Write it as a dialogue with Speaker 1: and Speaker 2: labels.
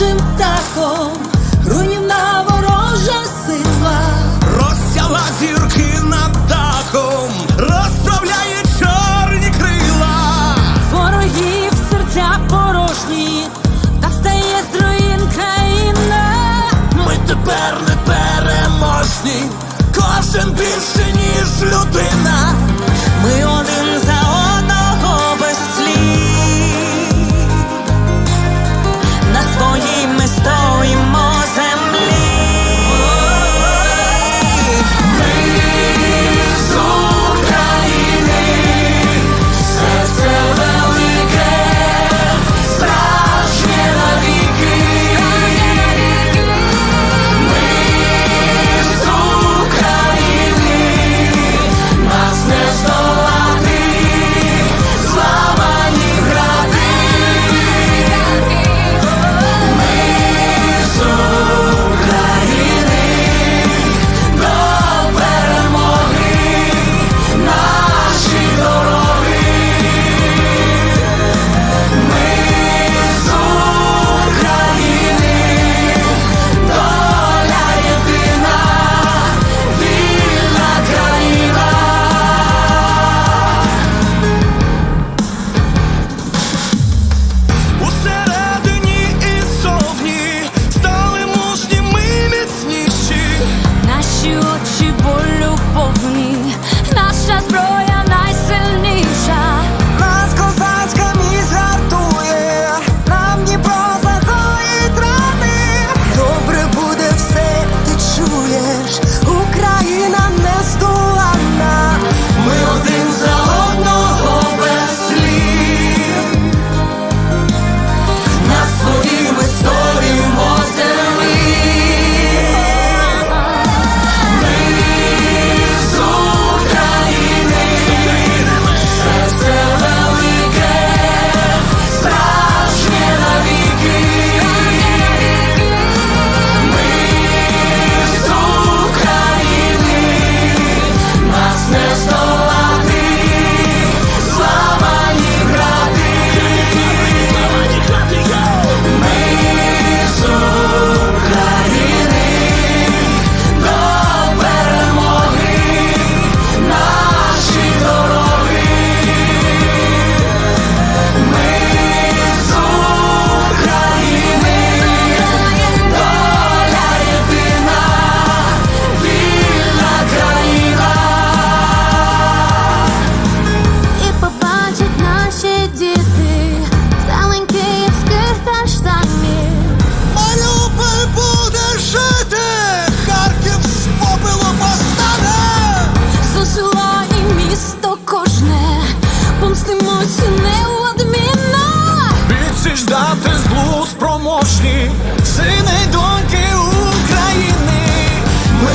Speaker 1: naszym ptakom спроможні, сини й доньки України. Ми